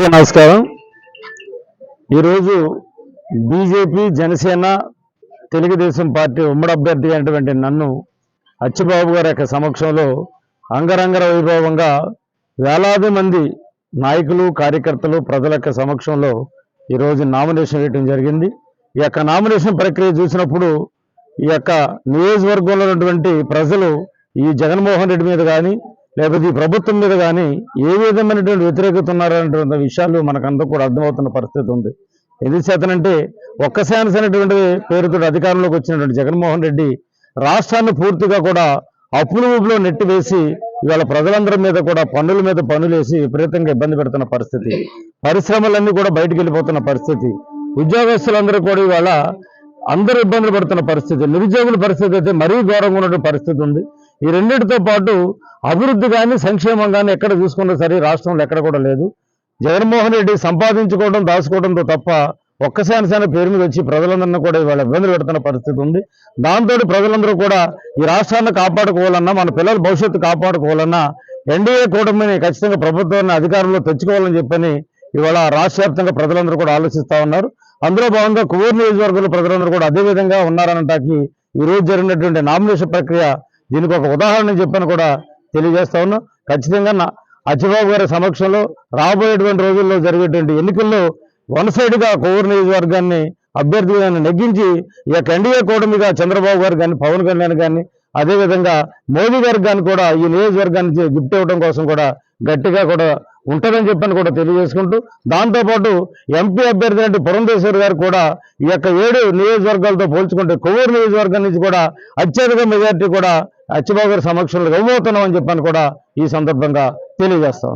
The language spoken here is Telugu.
అందరికీ నమస్కారం. ఈరోజు బీజేపీ జనసేన తెలుగుదేశం పార్టీ ఉమ్మడి అభ్యర్థి అయినటువంటి నన్ను అచ్చిబాబు గారి యొక్క సమక్షంలో అంగరంగ వైభవంగా వేలాది మంది నాయకులు కార్యకర్తలు ప్రజల యొక్క సమక్షంలో ఈరోజు నామినేషన్ వేయడం జరిగింది. ఈ యొక్క నామినేషన్ ప్రక్రియ చూసినప్పుడు ఈ యొక్క నియోజకవర్గంలో ఉన్నటువంటి ప్రజలు ఈ జగన్మోహన్ రెడ్డి మీద కానీ లేకపోతే ఈ ప్రభుత్వం మీద కానీ ఏ విధమైనటువంటి వ్యతిరేకత ఉన్నారనేటువంటి విషయాలు మనకందరూ కూడా అర్థమవుతున్న పరిస్థితి ఉంది. ఎందుచేతనంటే ఒక్క అనేటువంటి పేరుతో అధికారంలోకి వచ్చినటువంటి జగన్మోహన్ రెడ్డి రాష్ట్రాన్ని పూర్తిగా కూడా అప్పుల ఊపులో నెట్టివేసి ఇవాళ ప్రజలందరి మీద కూడా పన్నుల మీద పనులు వేసి విపరీతంగా ఇబ్బంది పెడుతున్న పరిస్థితి. పరిశ్రమలన్నీ కూడా బయటికి వెళ్ళిపోతున్న పరిస్థితి. ఉద్యోగస్తులందరూ కూడా ఇవాళ అందరూ ఇబ్బందులు పడుతున్న పరిస్థితి. నిరుద్యోగుల పరిస్థితి అయితే మరీ ఘోరంగా ఉన్నటువంటి పరిస్థితి ఉంది. ఈ రెండింటితో పాటు అభివృద్ధి కానీ సంక్షేమం కానీ ఎక్కడ చూసుకున్నా సరే రాష్ట్రంలో ఎక్కడ కూడా లేదు. జగన్మోహన్ రెడ్డి సంపాదించుకోవడం దాచుకోవడంతో తప్ప ఒక్కసారి సేన పేరు మీద వచ్చి ప్రజలందరినీ కూడా ఇవాళ ఇబ్బందులు పెడుతున్న పరిస్థితి ఉంది. దాంతో ప్రజలందరూ కూడా ఈ రాష్ట్రాన్ని కాపాడుకోవాలన్నా మన పిల్లల భవిష్యత్తు కాపాడుకోవాలన్నా ఎన్డీఏ కూటమిని ఖచ్చితంగా ప్రభుత్వాన్ని అధికారంలో తెచ్చుకోవాలని చెప్పని ఇవాళ రాష్ట్ర వ్యాప్తంగా ప్రజలందరూ కూడా ఆలోచిస్తూ ఉన్నారు. అందులో భాగంగా కువూరు నియోజకవర్గంలో ప్రజలందరూ కూడా అదే విధంగా ఉన్నారనటానికి ఈ రోజు జరిగినటువంటి నామినేషన్ ప్రక్రియ దీనికి ఒక ఉదాహరణ చెప్పని కూడా తెలియజేస్తా ఉన్నా. ఖచ్చితంగా నా అచ్చిబాబు గారి సమక్షంలో రాబోయేటువంటి రోజుల్లో జరిగేటువంటి ఎన్నికల్లో వన్ సైడ్గా కోవూరు నియోజకవర్గాన్ని అభ్యర్థిగా నెగ్గించి ఈ యొక్క ఎన్డీఏ కూటమిగా చంద్రబాబు గారు కానీ పవన్ కళ్యాణ్ కానీ అదేవిధంగా మోదీ గారికి కానీ కూడా ఈ నియోజకవర్గానికి గిఫ్ట్ ఇవ్వడం కోసం కూడా గట్టిగా కూడా ఉంటుందని చెప్పని కూడా తెలియజేసుకుంటూ దాంతోపాటు ఎంపీ అభ్యర్థి అంటే పురంధేశ్వర్ గారు కూడా ఈ యొక్క ఏడు నియోజకవర్గాలతో పోల్చుకుంటే కొవ్వూరు నియోజకవర్గం నుంచి కూడా అత్యధిక మెజార్టీ కూడా అచ్చిబాబు గారి సమక్షంలో ఇవ్వబోతున్నామని చెప్పని కూడా ఈ సందర్భంగా తెలియజేస్తా